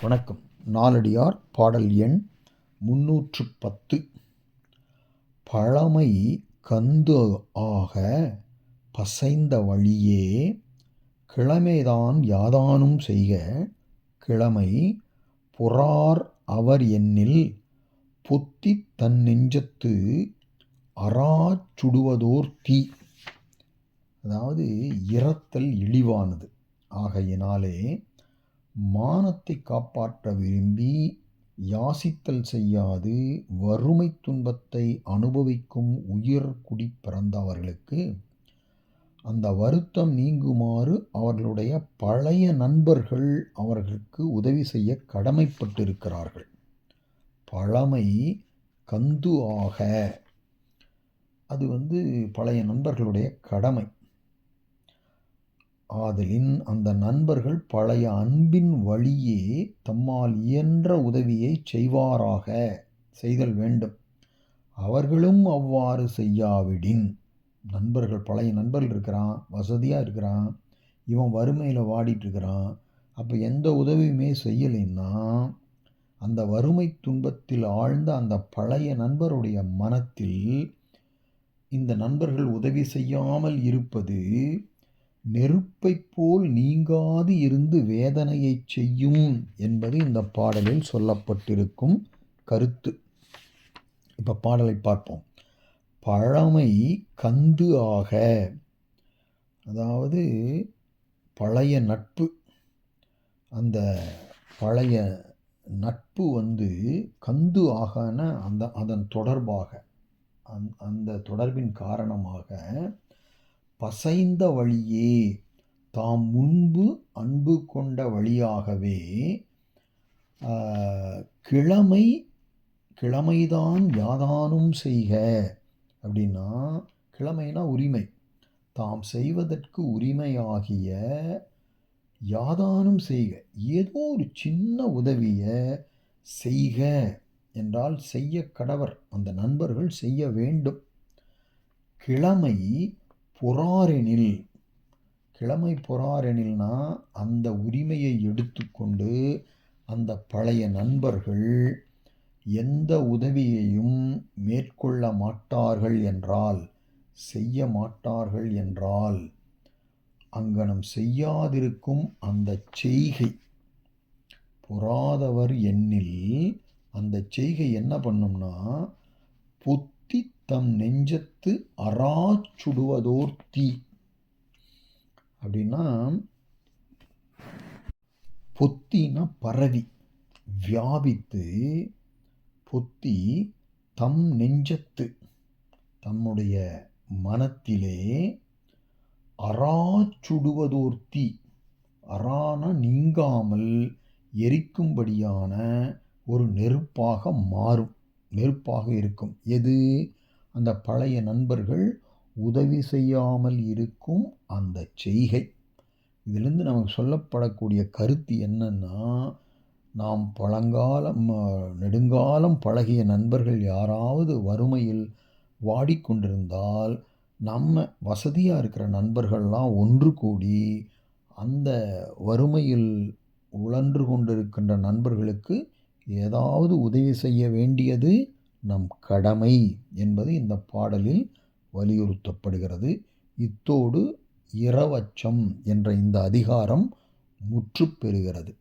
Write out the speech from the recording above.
வணக்கம். நாலடியார் பாடல் எண் முன்னூற்று பத்து பழமை கந்து ஆக பசைந்த வழியே கிழமைதான் யாதானும் செய்க கிழமை புறார் அவர் எண்ணில் பொத்தித் தன் நெஞ்சத்து அறா சுடுவதோர் தீ. அதாவது இரத்தல் இழிவானது. ஆகையினாலே மானத்தை காப்பாற்ற விரும்பி யாசித்தல் செய்யாது வறுமை துன்பத்தை அனுபவிக்கும் உயர் குடி பிறந்தவர்களுக்கு அந்த வருத்தம் நீங்குமாறு அவர்களுடைய பழைய நண்பர்கள் அவர்களுக்கு உதவி செய்ய கடமைப்பட்டிருக்கிறார்கள். பழமை கந்து ஆக. அது வந்து பழைய நண்பர்களுடைய கடமை. ஆதலின் அந்த நண்பர்கள் பழைய அன்பின் வழியே தம்மால் இயன்ற உதவியை செய்வாராக. செய்தல் வேண்டும். அவர்களும் அவ்வாறு செய்யாவிடின். நண்பர்கள் பழைய நண்பர்கள் இருக்கிறான் வசதியாக இருக்கிறான் இவன் வறுமையில் வாடிட்டுருக்கிறான். அப்போ எந்த உதவியுமே செய்யலைன்னா அந்த வறுமை துன்பத்தில் ஆழ்ந்த அந்த பழைய நண்பருடைய மனத்தில் இந்த நண்பர்கள் உதவி செய்யாமல் இருப்பது நெருப்பைப் போல் நீங்காது இருந்து வேதனையைச் செய்யும் என்பது இந்த பாடலில் சொல்லப்பட்டிருக்கும் கருத்து. இப்போ பாடலை பார்ப்போம். பழமை கந்து ஆக அதாவது பழைய நட்பு அந்த பழைய நட்பு வந்து கந்து ஆகன அந்த அதன் தொடர்பாக அந் அந்த தொடர்பின் காரணமாக பசைந்த வழியே தாம் முன்பு அன்பு கொண்ட வழியாகவே கிழமை கிழமைதான் யாதானும் செய்க. அப்படின்னா கிழமைனா உரிமை. தாம் செய்வதற்கு உரிமையாகிய யாதானும் செய்க. ஏதோ ஒரு சின்ன உதவியை செய்க என்றால் செய்ய கடவர். அந்த நண்பர்கள் செய்ய வேண்டும். கிழமை பொறாரெனில் கிழமை பொறாரெனில்னா அந்த உரிமையை எடுத்துக்கொண்டு அந்த பழைய நண்பர்கள் எந்த உதவியையும் மேற்கொள்ள மாட்டார்கள் என்றால் செய்ய மாட்டார்கள் என்றால் அங்கனம் செய்யாதிருக்கும் அந்த செய்கை. பொறாதவர் எண்ணில் அந்த செய்கை என்ன பண்ணும்னா புத் தம் நெஞ்சத்து அறாச்சுடுவதோர் தீ. அப்படின்னா பொத்தினா பரவி வியாபித்து பொத்தி தம் நெஞ்சத்து தம்முடைய மனத்திலே அறாச்சுடுவதோர் தீ. அறான நீங்காமல் எரிக்கும்படியான ஒரு நெருப்பாக மாறும் நெருப்பாக இருக்கும். எது? அந்த பழைய நண்பர்கள் உதவி செய்யாமல் இருக்கும் அந்த செய்கை. இதிலிருந்து நமக்கு சொல்லப்படக்கூடிய கருத்து என்னன்னா நாம் பழங்காலம் நெடுங்காலம் பழகிய நண்பர்கள் யாராவது வறுமையில் வாடிக்கொண்டிருந்தால் நம்ம வசதியாக இருக்கிற நண்பர்கள்லாம் ஒன்று கூடி அந்த வறுமையில் உழன்று கொண்டிருக்கின்ற நண்பர்களுக்கு ஏதாவது உதவி செய்ய வேண்டியது நம் கடமை என்பது இந்த பாடலில் வலியுறுத்தப்படுகிறது. இத்தோடு இரவச்சம் என்ற இந்த அதிகாரம் முற்று பெறுகிறது.